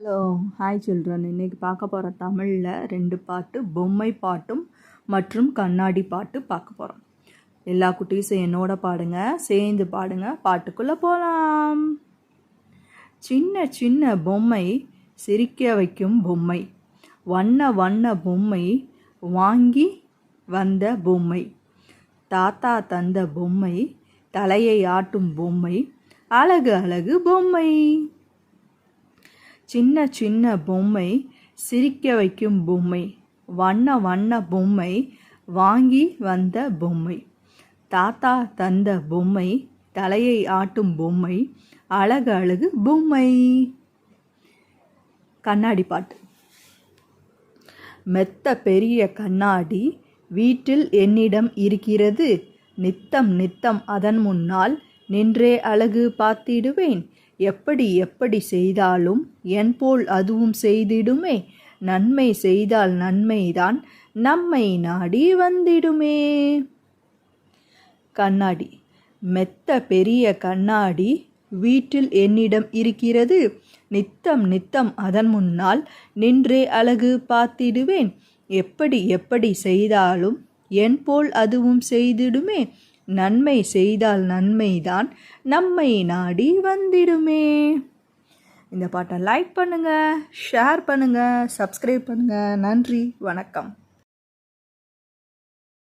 Hello hi children இன்னைக்கு பார்க்க போகிற தமிழில் ரெண்டு பாட்டு பொம்மை பாட்டும் மற்றும் கண்ணாடி பாட்டு பார்க்க போகிறோம் எல்லா குட்டீஸும் என்னோட பாடுங்க சேர்ந்து பாடுங்க பாட்டுக்குள்ளே போகலாம் சின்ன சின்ன பொம்மை சிரிக்க வைக்கும் பொம்மை வண்ண வண்ண பொம்மை வாங்கி வந்த பொம்மை தாத்தா தந்த பொம்மை தலையை ஆட்டும் பொம்மை அழகு அழகு பொம்மை. சின்ன சின்ன பொம்மை சிரிக்க வைக்கும் பொம்மை வண்ண வண்ண பொம்மை வாங்கி வந்த பொம்மை. தாத்தா தந்த பொம்மை தலையை ஆட்டும் பொம்மை அழகு அழகு பொம்மை. கண்ணாடி பாட்டு. மெத்த பெரிய கண்ணாடி வீட்டில் என்னிடம் இருக்கிறது. நித்தம் நித்தம் அதன் முன்னால் நின்றே அழகு பார்த்திடுவேன். எப்படி எப்படி செய்தாலும் என் போல் அதுவும் செய்திடுமே. நன்மை செய்தால் நன்மைதான் நம்மை நாடி வந்திடுமே. கண்ணாடி. மெத்த பெரிய கண்ணாடி வீட்டில் என்னிடம் இருக்கிறது. நித்தம் நித்தம் அதன் முன்னால் நின்றே அழகு பார்த்திடுவேன். எப்படி எப்படி செய்தாலும் என் போல் அதுவும் செய்திடுமே. நன்மை செய்தால் நன்மைதான். நம்மை நாடி வந்திடுமே. இந்த பாட்டை லைக் பண்ணுங்கள் ஷேர் பண்ணுங்கள் சப்ஸ்கிரைப் பண்ணுங்கள் நன்றி வணக்கம்.